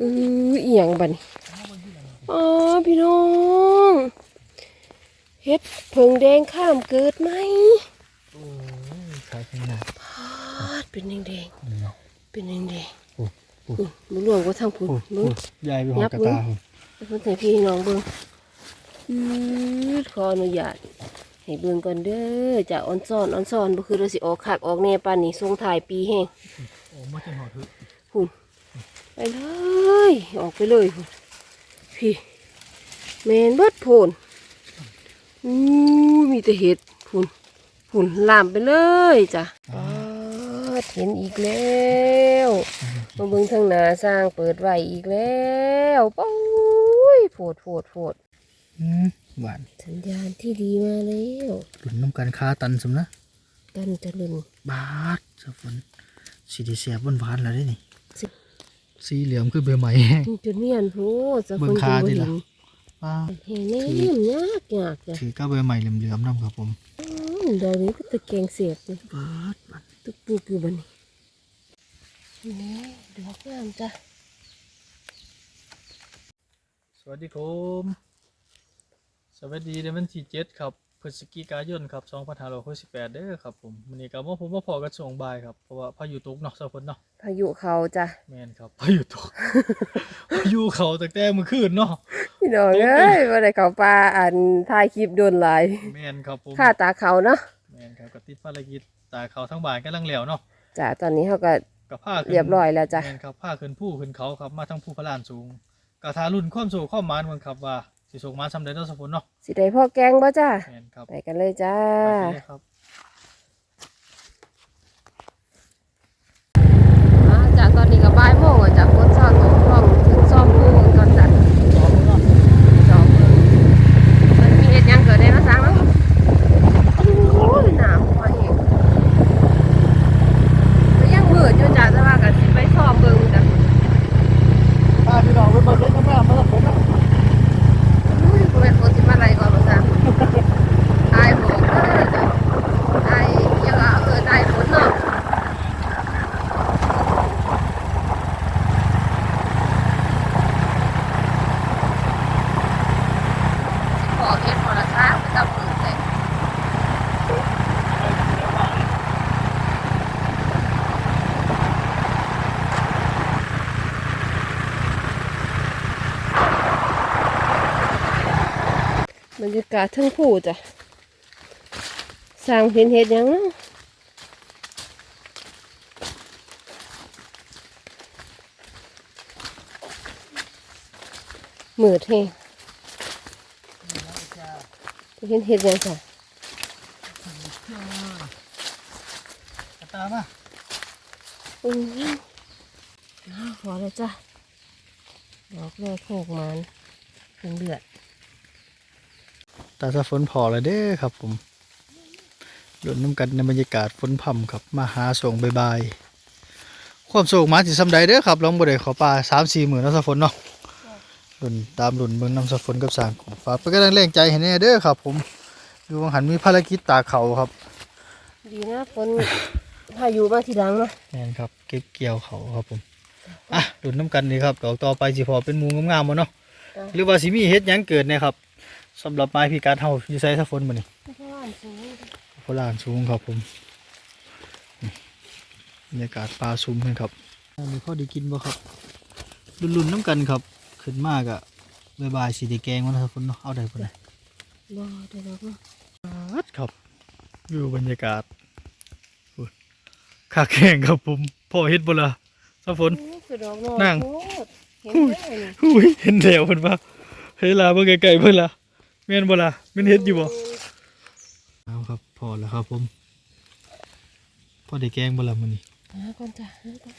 อืออีหยังบัดนี้อ๋อพี่น้องเฮ็ดเพิงแดงข้ามเกิดไหมโอ้ยขายขนาดพาดเป็นแดงนี้เนาะๆเป็นแดงโอ้โอ้ๆอือบ่รวมก็ทางพุ่นโอ้มึโอ้งยายไปหอกกระตาผมเพิ่นให้พี่น้องเบิ่งอือขออนุญาตให้เบิ่งก่อนเด้อจะออนซ่อนออนซ่อนบ่คือเราสิออกคักออกแน่ปานนี้ส่งท้ายปีแฮงโอ้มาจนหอดทึกพุ่น ไปเลย ออกไปเลยพุ่นพี่แมนเบิดพุ่นอู้มีแต่เห็ดพุ่นพุ่นลามไปเลยจ้ะป๊าดเห็นอีกแล้วมาเบิ่งทางหน้าสร้างเปิดไว้อีกแล้วปุ้ยโผดโผดโผดอืมหวานสัญญาณที่ดีมาแล้วหลุนน้ำกันค้าตันสมนะกันจะลึงบาดสะฝนสีดีเสียบหวานๆแล้วเด้นี่ สิสีเหลืองคือเบอร์ใหม่แห้ง จุดเนียนโพดจะเบิ่คนงจะขาบ่ดิเห็ล่ะนป้าเห็นแน่ยากยากจ้ะถือก้าเบอร์ใหม่เหลือมๆนำครับผมอืมดอกนี้ก็ตะแกรงเสียบเลยบาดบาดตุกปูกอยู่บันนี้นี่ดอกงามจ้ะสวัสดีครับสวัสดีในวันที่เจ็ดครับ พฤศจิกายนครับ2568เด้อครับผมวันนี้ก็มาผมมาพอกันช่วงบ่ายครับเพราะว่าพายุตกเนาะสะฝนเนาะพายุเขาจ้ะแม่นครับพายุตกพายุเขาตั้งแต่เมื่อคืนเนาะพี่น้องเอ้ยว่าได้เขาปลาอันถ่ายคลิปโดนหลายแม่นครับผมค่าตาเขาเนาะแม่นครับก็ติดภารกิจตาเขาทั้งบ่ายกำลังแล้วเนาะจ้ะตอนนี้เขาก็กับผ้าขึ้นเรียบร้อยแล้วจ้ะแม่นครับผ้าขึ้นผู้ขึ้นเขาครับมาทั้งผู้พระลานสูงกระทารุ่นความสู่ความหมานเมืองครับว่า สิส่งมาสำเร็จแล้วสะฝนเนาะสิได้พ่อแกงบ่จ้ะแม่นครับไปกันเลยจ้า ไปเลยครับ อ่าจ้ะตอนนี้ก็บ่ายโมงอะจ้ะฝนซาตกพร้อมถึงซ่อมผู้ก่อนจ้ะจอมมันมีเฮ็ดหยังเกิดได้มาสร้างเนาะโอ้ยน้ำมาเองก็ยังมืดอยู่จ้ะแต่ว่าก็สิไปซ่อมเบิ่งจ้ะ ผ้าที่เราไปเปิดเล่นน้ำแม่มาสะฝนเนาะ อุ้ยเป็นคนที่มาอะไรก่อนมาจ้ะอายบอกเด้อจ้ะอายยังว่าเอออายฝนเนาะขอเฮ็ดพอละช้างไปกับมือเลย บรรยากาศทั้งผู้จ้ะสร้างเห็นเห็ดหยังเนาะมืดแฮงจะเห็นเห็ดหยังจ้ะกระตามาอืออ้าวพอแล้วจ้ะดอกแรกโขกมันเป็นเลือด ตาสะฝนพอแล้วเด้อครับ ผมหลุนน้ำกันในบรรยากาศฝนพร่ำครับ มาหาส่งบายๆความโศกมาสิสำใดเด้อครับลองบ่ได้ขอปลาสามสี่หมื่นเนาะสะฝนเนาะรุ่นตามรุ่นเบิ่งนำสะฝนกับสร้างของฝากเป็นกำลังแรงใจให้แน่เด้อครับ ผมอยู่วังหันมีภารกิจตากเขาครับ ดีนะฝนพายุมาทีหลังเนาะแม่นครับ เก็บเกี่ยวเขาครับผมอะรุ่นน้ำกันนี่ครับดอกต่อไปสิพอเป็นหมูงามๆบ่เนาะจ้ะหรือว่าสิมีเฮ็ดหยังเกิดเนะครับ สำหรับไม้พิการเฮาอยู่ไสสะฝนมื้อนี้ไม่ใช่ว่าอันสูงโบราณสูงครับผมนี่บรรยากาศปลาซุ้มกันครับอันนี้พอได้กินบ่ครับรุ่นๆน้ำกันครับ ขึ้นมากอะบายบายสีแดแกงมันสะฝนเนาะเอาได้บ่ได้บ่ได้ดอกเนาะครับครับอยู่บรรยากาศอุ๊ยขาแข่งครับผมพ่อเฮ็ดบ่ล่ะสะฝนโอ้คือดอกน้อยนั่งโคตรเห็นได้นี่อุ้ยเห็นแถวเพิ่นว่าเฮ้ยล่ะเบิ่งไกลๆเพิ่นล่ะแม่นบ่ล่ะแม่นเฮ็ดอยู่บ่เอาครับ พอแล้วครับผมพอได้แกงบ่ล่ะมื้อนี้หาก่อนจ้ะหาก่อน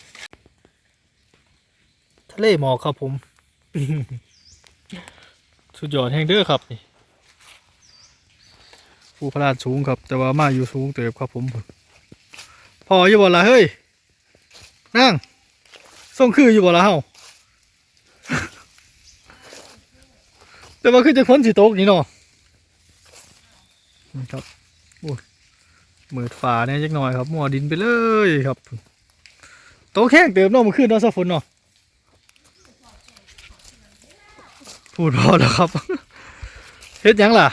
ทะเลหมอกครับผม สุดยอดแห่งเด้อครับนี่ภูพระราชสูงครับ แต่ว่ามาอยู่สูงเติบครับผมพออยู่บ่ล่ะเฮ้ยนั่งส่งคืออยู่บ่ล่ะเฮา แต่ว่าคือจะพ้นสิตกนี่เนาะนี่ครับโอ้ยมืดฝาเนี่ยจักหน่อยครับมัวดินไปเลยครับโตกแข้งเติมเนาะเมื่อคืนเนาะสะฝนเนาะพูดพอแล้วครับเฮ็ดหยังล่ะ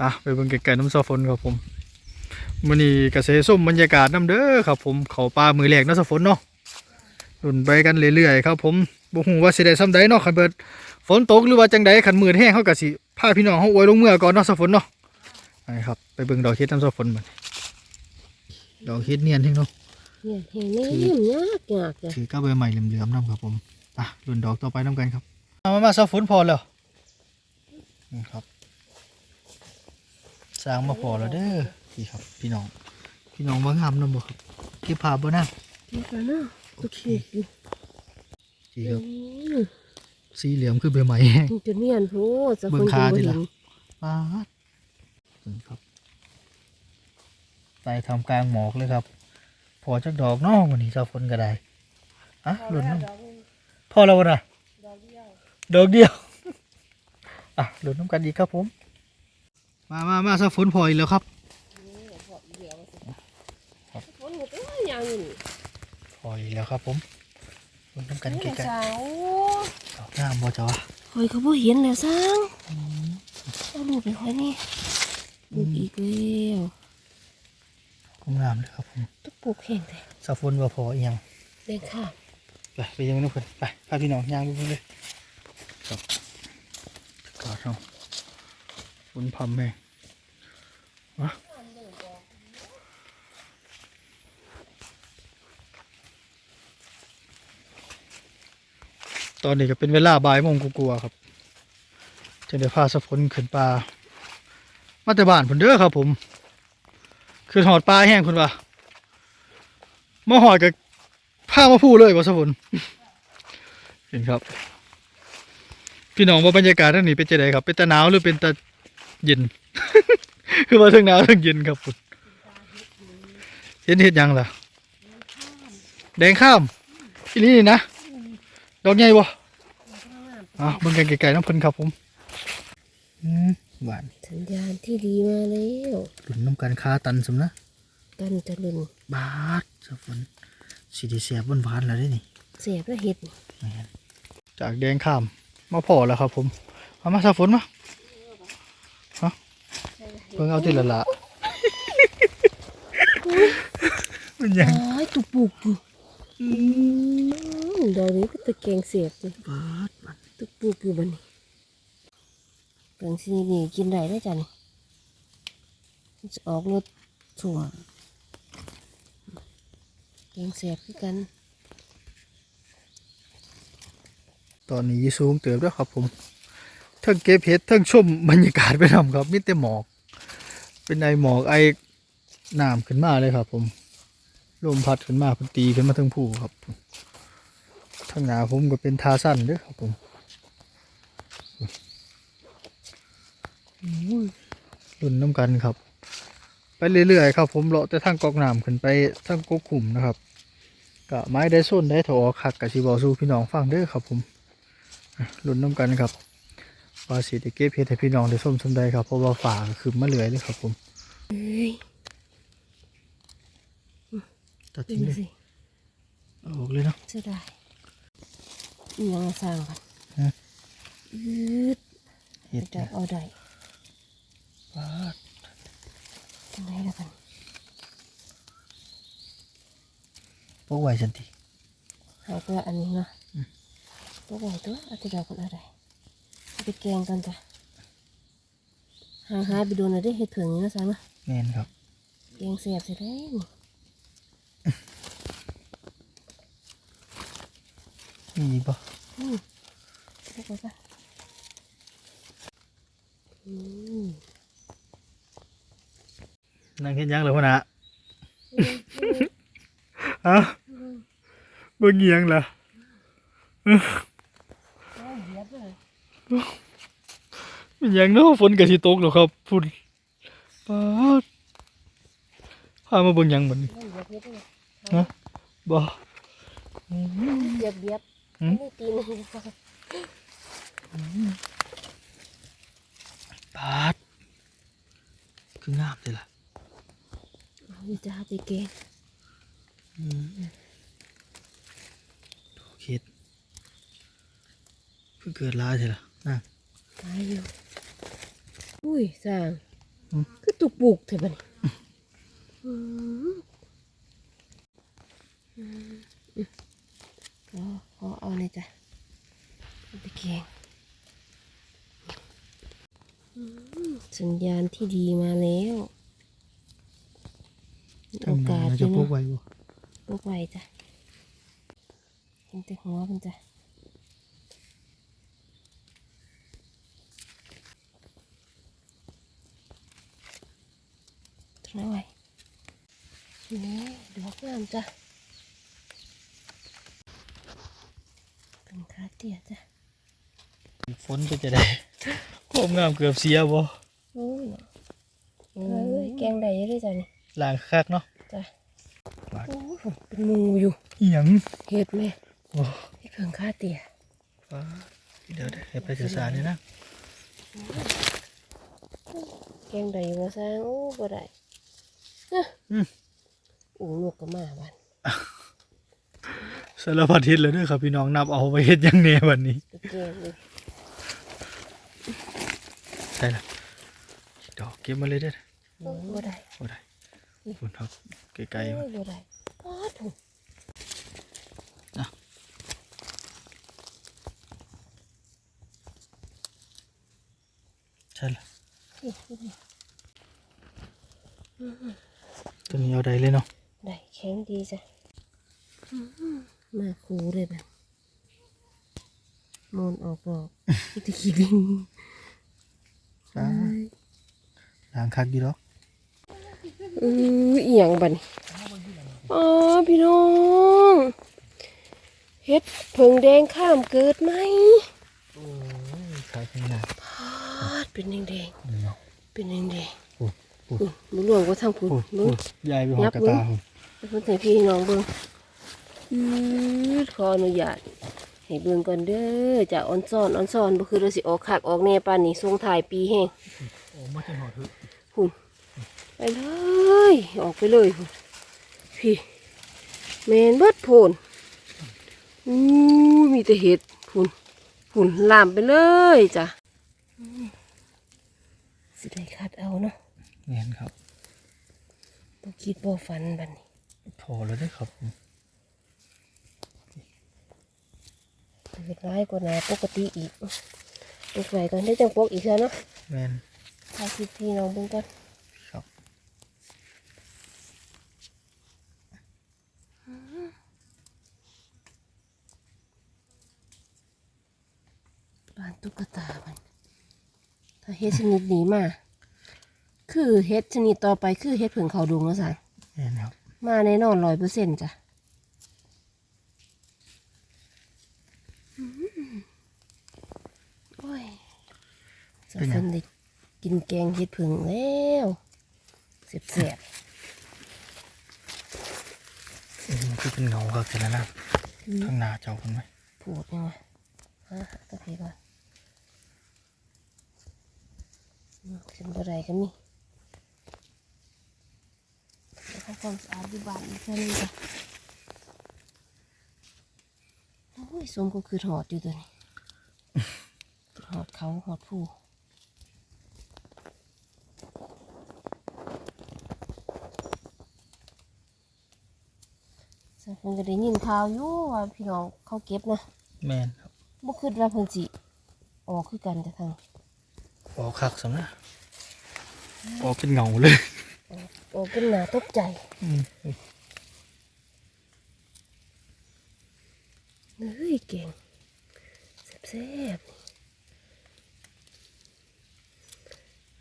อะไปเบิ่งไกลๆน้ำซอฝนครับผมมื้อนี้ก็สิให้ส้มบรรยากาศน้ำเด้อครับผมเขาป่ามือแรกเนาะซอฝนเนาะรุ่นไปกันเรื่อยๆครับผมบ่ฮู้ว่าสิได้ส่ำใดเนาะคันเบิด ฝนตกหรือว่าจังใดคันมืดแห้งเฮาก็สิพาพี่น้องเฮาอวยลงเมื่อก่อนเนาะซอฝนเนาะไปครับไปเบิ่งดอกเฮ็ดน้ำซอฝนบัดดอกเฮ็ดเนียนแฮงเนาะเนี่ยเห็นไหมเนี่ยยากยากจ้ะถือก้าใบใหม่เหลื่อมๆน้ำครับผมอะรุ่นดอกต่อไปน้ำกันครับมามามาซอฝนพอแล้วนี่ครับสร้างมาพอแล้วเด้อพี่ครับ พี่น้อง พี่น้องว่างามน้ำบ่ครับเก็บภาพบ่นะนี่กันนะโอเคอืพี่ครับม สีเหลี่ยมคือใบใหม่แห้งมันจะเนียนโพดจะเบิ่คนงจะขาบ่ดิเห็ล่ะนป๊าดนี่ครับไต่ทำกลางหมอกเลยครับ พอจักดอกเนอกวันนี้ซอฝนก็ได้อะรุ่นน้ำพอแล้วบ่นะดอกเดียวอะรุ่นน้ำกันอีกครับผม มามามาซอฝนพออีกแล้วครับฝนก็เป็นอย่างนี้พออีกแล้วครับผม รุ่นน้ำกันนี่ใกล้สาวๆดอกงามบ่จ้าวะคอยเขาบ่เห็นแล้วสร้างเอาลูกไปคอยนี่ลูกอีกแล้วงามเลยครับผมตุ๊กปลูกแข็งเลยซอฝนว่าพออีหยังแดงข้ามไปไปยังไม่ต้องเพิ่นไปพาพี่น้องย่างไปเพิ่นเลยครับกอดเอาฝนพรำแม่งม ตอนนี้ก็เป็นเวลาบ่ายโมงกลัวครับจะได้พาสะพนขึ้นป่ามาแต่บ้านผมเด้อครับ ผมคือหอดปลาแห้งคุณว่ามาหอดกับผ้ามาพูเลยว่าสะพนเห็นครับ พี่น้องว่าบรรยากาศท่านนี้เป็นจะไดครับ เป็นตะหนาวหรือเป็นตะเย็น คือว่าทั้งหนาวทั้งเย็นครับคุณเห็นเห็ดยังล่ะ แดงข้ามอีนี่นะ ดอกใหญ่บ่อะเบิ่งกันไกลๆน้ำเพิ่นครับผมอืมหวานสัญญาณที่ดีมาแล้วหลุนน้ำกันคาตันสมนะกันจะลึงบาดสะฝนสีดีเสียบหวานๆแล้วเด้นี่เสียบแล้วเห็ดจากแดงข้ามมาพอแล้วครับ ผมเอามาสะฝนมาฮะเพิ่งเอาติละละมันยังอ้ายตุกปลูกอยู่อืม ดอกนี้ก็ตะแกรงเสียบเลยบาดมันตุกปลูกอยู่บัดนี้กลางซีนี่กินได้ได้อจ้ะนี่มันจะออกรสถั่วแกงเสียบคือกัน ตอนนี้สูงเติบแล้วครับผมเทั้งเก็บเห็ดเทั้งชมบรรยากาศไปทำครับมิแต่หมอก เป็นไอหมอกไอน้ำขึ้นมาเลยครับผม ลมพัดขึ้นมาพิ่นตีขึ้นมาทั้งผู้ครับทางหนาผมก็เป็นทาสั้นเด้วยครับผมรุ่นน้ำกันครับ ไปเรื่อยๆครับ ผมเลาะแต่ทางกอกน้ำขึ้นไปทางกกขุมนะครับกะไม้ได้ส้นได้ถอคักกะสิบอสู้พี่น้องฟังเด้อครับ ผมรุ่นน้ำกันครับว่าสิได้เก็บเห็ดให้พี่น้องได้ส้มสมได้ครับเพราะว่าฝ่าคือมาเหลือยเลยครับผมอ ตัดดูทิ้งเลยสิเอาออกเลยเนาะเสียดายอิหยังมาสร้างกันฮะอืดเห็ดจะเอาได้ปาดจังไรแล้วกันพวกไว้สันติหายตัวอันนี้เนาะตัวไหนตัวเอาตัวเดียวกันเอาได้เอาไปแกงกันจ้ะหางหายไปโดนอะไรได้เห็ดเผือกนี่นะสร้างนะแม่นครับแกงเสียบเสร็จแล้ว มีอีกปะอืมเรียกว่าปะอืมนั่งเห็นยังเหรอพ่อนะฮะเบิ่งเงียงเหรอเอาเหยียบเลยเป็นหยังเนาะฝนกะสิตกแล้วครับพุ่นปาดพามาเบิ่งหยังบัดนี้เอาเหยียบเหยียบเลย ฮะบ่เหยียบเหยียบหืมไม่ตีนเลยปาดคืองามเลยล่ะนี่จะเอาไปแกงอืมดอกเห็ดคืคือเกิดร้ายใช่ละนั่งตายอยู่อุ้ยสร้างอืมคือตุกปุกเถอะบัดนี้อืมอืมอืม ขอขอเอาเลยจ้ะเอาไปแกงอืมสัญญาณที่ดีมาแล้วโอกาสเราอจะยู่พกเนาะไว้บ่ปลูกไว้จ้ะเห็นแต่หัวมันจ้ะทำไมไว้นี่ดอกงามจ้ะ เป็นคาเตียจ้ะฝนก็จะได้ผมงามเกือบเสียบ่โอ้ยเนาะเอ้ยแกงได้เยอะเลยจ้ะนี่ล้างคักเนาะจ้ะว่าโอ้ยเป็นหมูอยู่อีหยังเห็ดไหมโอ้เห็ดเพิ่งคาเตียฟ้าเดี๋ยวเดี๋ยวให้ไปศึกษาเนี่ยนะแกงได้บ่สร้างโอ้บ่ได้อืมโอ้ลูกก็มาบ้าน สารพัดเฮ็ดเลยเด้อครับพี่น้องนับเอาไปเฮ็ดหยังแหน่วันนี้ก็แกงเลยใช่ละดอกเก็บมาเลยเด้อโอ้บ่ได้บ่ได้คุณครับไกลๆโอ้มันยบ่ได้ป๊าดถูกใช่ละตัวนี้เอาได้เลยเนาะได้แข็งดีจ้ะ มาคูเลยแบบมนออกดอกคิดตะคิดลิงฟ้าล้างคักดีดอกเออเอียงบัดนอ๋อพี่น้องเฮ็ดเพิงแดงข้ามเกิดไหมโอ้ยคักนี่นะพาดเป็นแดงนี่เนาะๆเป็นแดงโอ้โอ้ๆอุ้ยมันรวมก็ทั้งพุ่นโอ้เบิ่โอ้งยายไปหอยัดบกระเบิ่งตาผมแล้วเพิ่นให้พี่น้องเบิ่ง อือขออนุญาตให้เบิ่งก่อนเด้อจะออนซ่อนออนซ่อนบ่คือเราสิออกคักออกแน่ปานนี้ส่งท้ายปีแฮงโอ้ไม่ใช่หอดเถอะพุ่นไปเลยออกไปเลยพุ่นพี่แมนเบิดโพนอู้มีแต่เห็ดพุ่นพุ่นลามไปเลยจ้ะอืมสิได้คัดเอาเนาะเนียนครับบ่คิดบ่ฝันบัดนี้พอแล้วได้อครับผม เห็ดร้ายกว่าหนาปกติอีกปลูกไว้ก่อนได้จังปลูกอีกแล้วเนาะแมนพาคิดพี่น้องเบิ่งก่อนครับบ้านตุ๊กตามันถ้าเฮ็ดชนิดนี้มา คือเฮ็ดชนิดต่อไปคือเฮ็ดผึ่งเขาดุงแล้วสันแมนครับ มาแน่นอนร้อยเปอร์เซ็นต์จ้ะอืมโอ้ยสะคนได้ กินแกงเฮ็ดผึ่งแล้วเสียบเสียบอืมคือเป็นเงาครับแต่ละน้ำข้างหน้าเจ้าคนไหมๆพูดยังไงฮะตะเพก่อนอืมขึ้นบ่ได้ก็มีเดี๋ยวทำความสะอาดอยู่บ้านอีกแค่นี้จ้ะโอ้ยสมก็คือหอดอยู่ตัวนี้หอดเขาหอดผู้ สักคนก็ได้ยินข่าวอยู่ว่าพี่น้องเขาเก็บนะแมนครับบ่คิดว่าเพิ่นสิออกคือกันแต่ทางออกคักสำนะออกเป็นเงาเลยออกเป็นหนาตกใจอืมเฮ้ยเก่งแซ่บๆนี่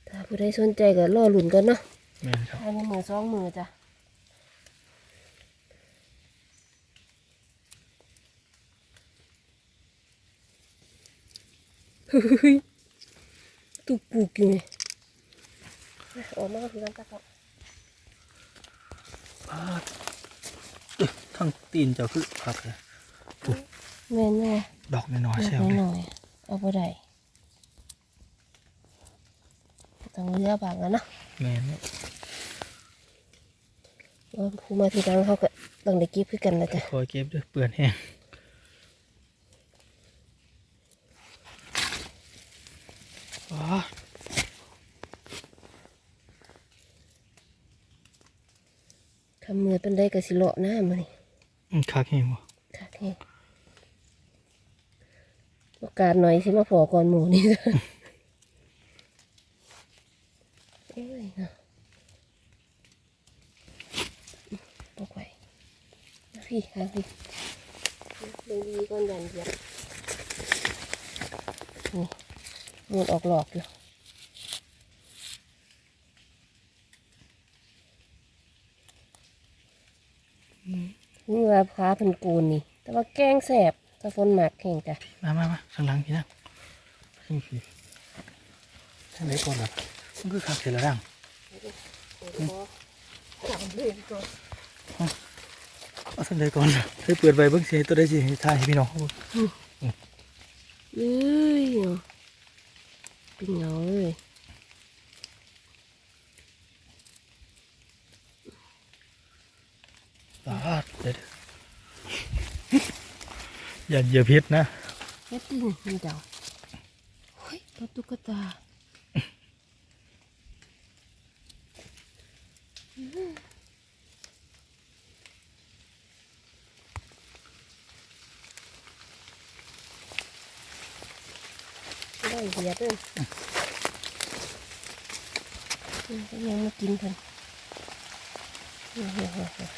ถ้าผู้ใดสนใจก็รอลุ่นกันเนาะแมนครับภายในมือสองมือจ้ะเฮ้ย ตุกปุกอยู่ไงออกมาก็คือกันจ้ะครับปาดเอ้ยทั้งตีนเจ้าคือคักเลยแม่นแน่ดอกน้อยเล็ๆกแซวเลยน้อยๆเอาไปได้ต้องเลือกบางกันเนาะแมนครับว่าผู้มาทีหลังเขาก็ต้องได้เก็บคือกันนะจ๊ะคอยเก็บด้วยเปื่อนแห้ง อ๋อ ทำมือเป็นได้กะสิเลาะหน้ามานี่อืมคักแห้งบ่ค่ะแค่โอกาสหน่อยสิมาพอก่อนหมูนี่โอ้ยเนาะบอกไว้มาพี่ค่ะพี่เบิ่งดีก่อนยันเหยียบนี่มูนออกหลอกอยู่นี่ว่า พาเป็นกูนนี่ แต่ว่าแกงแสบถ้าฝนหมักแข่งจ้ะมามามาข้างหลังพี่นะนี่พี่ทางไหนก่อนล่ะมันคือคักเสร็จแล้วดังจับเล่นก่อนเอาทางไหนก่อนล่ะให้เปิดไว้เบิ่งสิตัวได้สิถ่ายให้พี่น้องเขาเบิ่งเอ้ยเนาะเป็นเงาเลยปาดเด็ด อย่าเหยียบพิษนะแค่ตึงมันเดาเฮ้ยปลาตุ๊กตาได้เหยียดเลยยังมากินกันเฮ้ยเฮ้ยเฮ้ยเฮ้ย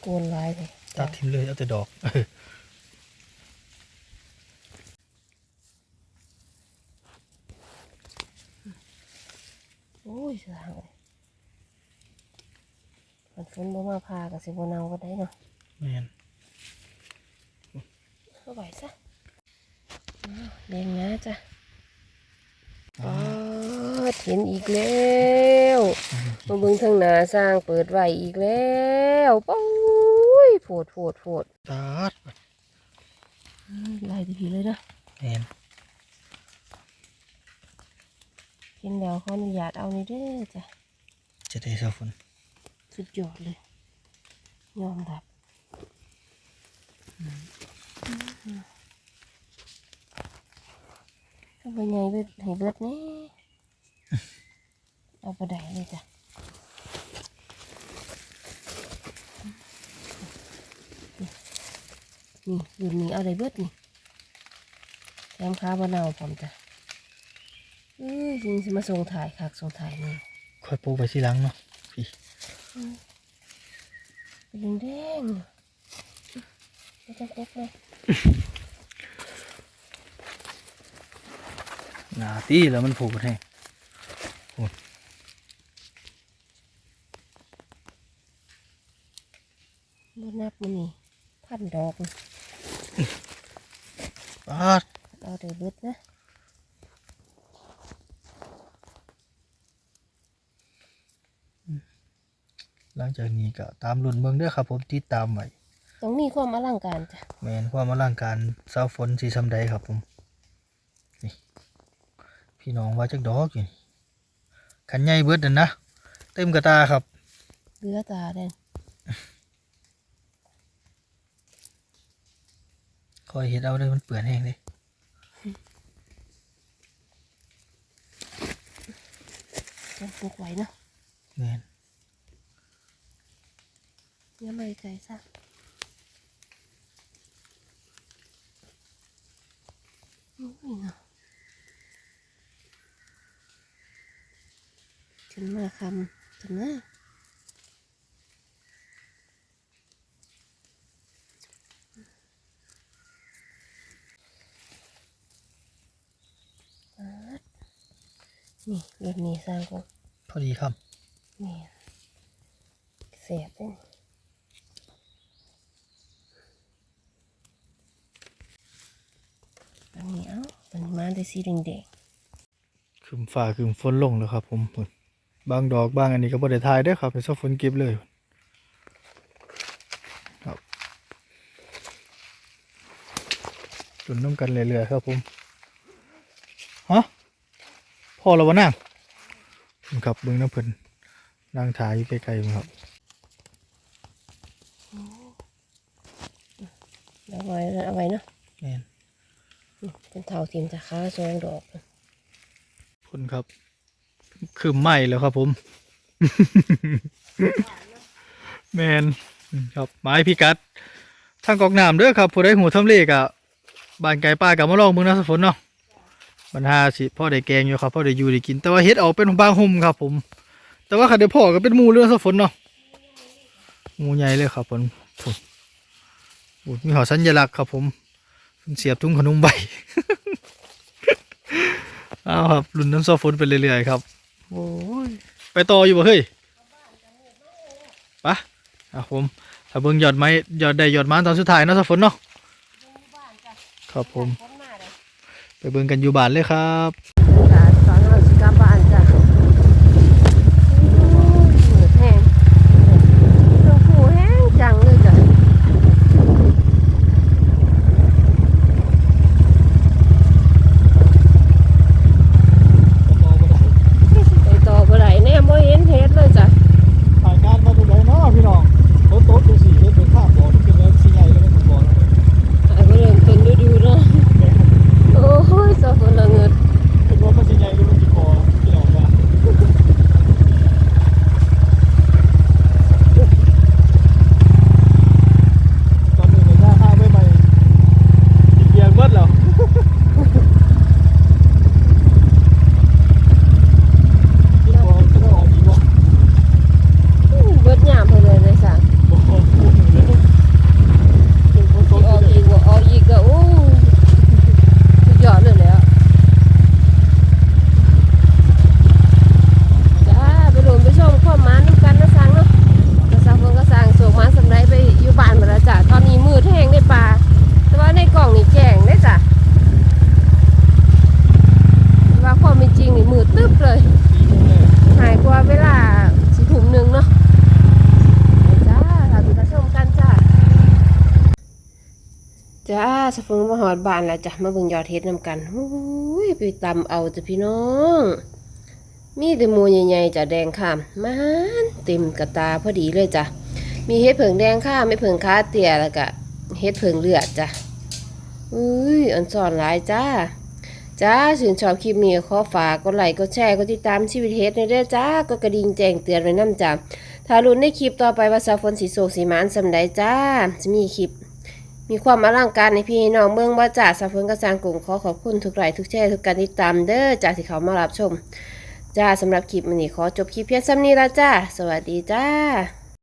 โกนลายเลยตัดทิ้งเลยเอาแต่ดอกเออโอ้ยสางเลยมันฝนบ่มาพากับสิบเนาก็ได้เนาะ แม่น เอาไหวซะอ้าวเล่นนะจ้ะอ๋อเห็นอีกแล้วมาเบิ่งทางหน้า สร้างเปิดไว้อีกแล้วปุ้ยโผดโผดโผดตัดอืมลายดีเลยนะแม่นเห็นแล้วขออนุญาตเอานี่เด้อจ้ะจะได้เซาฝนสุดยอดเลยยอมรับก็ไปไงเบิดให้เบิดนี่เอาไปได้เลยจ้ะ นี่ยืนนี่เอาได้เบิดนี่แถมค้าบะนาวพร้อมจ้ะเอ้ยยิงสิมาส่งถ่ายคักส่งถ่ายนี่ค่อยปลูกไปทีหลังเนาะพี่เป็นแดงๆไม่ต้องเก็บเลยหนาตีแล้วมันผูกกันให้บนับมันนี่ พันดอกนี่ปาดเอาได้เบิดนะหลังจากนี้ก็ตามรุ่นเบิ่งเด้อครับผมติดตามไว้ต้องมีความอลังการจ้ะแม่นความอลังการเสาฝนสีซำใดครับผมนี่พี่น้องว่าจักดอกอยู่นี่ขันใหญ่เบิดนั่นนะเต็มกระตาครับเลือตาแดง คอยเห็ดเอาเลยมันเปื่อนแห้งเลยจะปลูกไว้เนาะแม่นอยังไม่ไกลซะอุ้ยเนาะถึงมาคำถึงมา นี่รถนี้สร้างก่อนพอดีครับนี่เสียบเลยอันนี้เอ้ามันมาได้สีแดงคืมฝ่าคืมฝนลงแล้วครับ ผมพุ่นบางดอกบางอันนี้ก็บ่ได้ทายเด้อครับเป็นเสาฝนเก็บเลยครับจุนน้ำกันเรื่อยๆครับผมฮะ พอแล้ววะนางครับเบิ่งน้ำเพิ่นนางถ่ายอยู่ไกลๆมั้งครับเอาไว้เอาไว้เนาะแม่นเป็นเท่าทีมจะค้าสองดอกพุ่นครับ คือไหม้แล้วครับผม แมนอืมครับไม้พิกัดทางกอกน้ำเด้อครับผู้ใดหูทำเลกอะบ้านไก่ป้ากับมาลองมึงนะสฝนเนาะ บรรหาสิพ่อได้แกงอยู่ครับพ่อได้อยู่ได้กิน แต่ว่าเฮ็ดออกเป็นบางหุ่มครับ ผม แต่ว่าขัดเดี๋ยวพ่อก็เป็นหมูเรือสฝนเนาะหมูใหญ่เลยครับผมพุ่นพุ่นมีหอสัญลักษณ์ครับผมเสียบทุ่งขนมใบเอาครับรุ่นน้ำซอฝนไปเรื่อยๆครับโอ้ยไปต่ออยู่บ่เฮ้ยไปะอะผม ถ้าเบิ่งยอดไม้ยอดได้ยอดไม้ตอนสุดท้ายเนาะซอฝนเนาะครับผม ไปเบิ่งกันอยู่บ้านเลยครับ ตาตอนเราสิกลับบ้านจ้ะโอ้ยเหมือดแห้งเครื่องผูแห้งจังเลยจ้ะไปต่อบ่ได้แน่บ่เห็นเฮ็ดเลยจ้ะ ถ่ายการมาดูไหนเนาะพี่น้องรถโต๊ะดูสิเฮ็ดเป็นข้าวบ่อนี่เป็นแล้วสิใหญ่แล้วเป็นบ่อแล้ว หายไปเริ่มต้นฤดูเนาะโอ้ยสะฝนละเงิด เป็นว่ามันสิใหญ่หรือมันสิบ่อพี่น้องว่าตอนนี้ในหน้าห้างไม่ใหม่อีกเกียงเบิดแล้วพี่บ่อจะได้ออกอีกบ่ เบิดยามไปเลยเลยจ้ะ บ่อพูดเลยเป็นคน สิ โต ออกอีกบ่ออกอีกก็โอ้สุดยอดเลยแหล้วจ้าไปรวมไปชมความหมาน้ำกันนะสังเนาะกระสังเพิ่นก็สั่งส่งมาสำไรไปอยู่บ้านหมดแล้วจ้ะตอนนี้มืดแห้งในป่าแต่ว่าในกล่องนี่แจ้งได้จ้ะแต่ว่าความเป็นจริงนี่มืดตึ๊บเลย หายกว่าเวลาสิถุ่มหนึ่งเนาะไปจ้าเราไปรับชมกันจ้า จ้าสะเฟิงมาหอดบานแล้วจ้ะมาเบิ่งยอดเฮ็ดนำกันหูยไปตำเอาจ้ะพี่น้อง มีแต่หมูใหญ่ๆจ้ะแดงข้ามมันเต็มกระตาพอดีเลยจ้ะมีเฮ็ดเผิงแดงข้ามไม่เผิงค้าเตี่ยแล้วก็เฮ็ดเผิงเลือดจ้ะอุ้ยอันสอนหลายจ้าจ้าถึงชอบคลิปนี้ขอฝากกดไลค์กดแชร์กดติดตามชีวิตเฮ็ดในเด้อจ้ากดกระดิ่งแจ้งเตือนไว้นำจ้าถ้าลุ้นในคลิปต่อไปว่าซาฟอนสีโศกสีมานสำใดจ้าจะมีคลิป มีความอลังการในพี่น้องเมืองว่าจ่าสะเพิงกระจางกลุ่มขอขอบคุณทุกไลค์ทุกแชร์ทุกการติดตามเด้อจ่าที่เขามารับชม จ้าสำหรับคลิปมันนี้ขอจบคลิปเพียงซ้ำนี้ละจ้า สวัสดีจ้า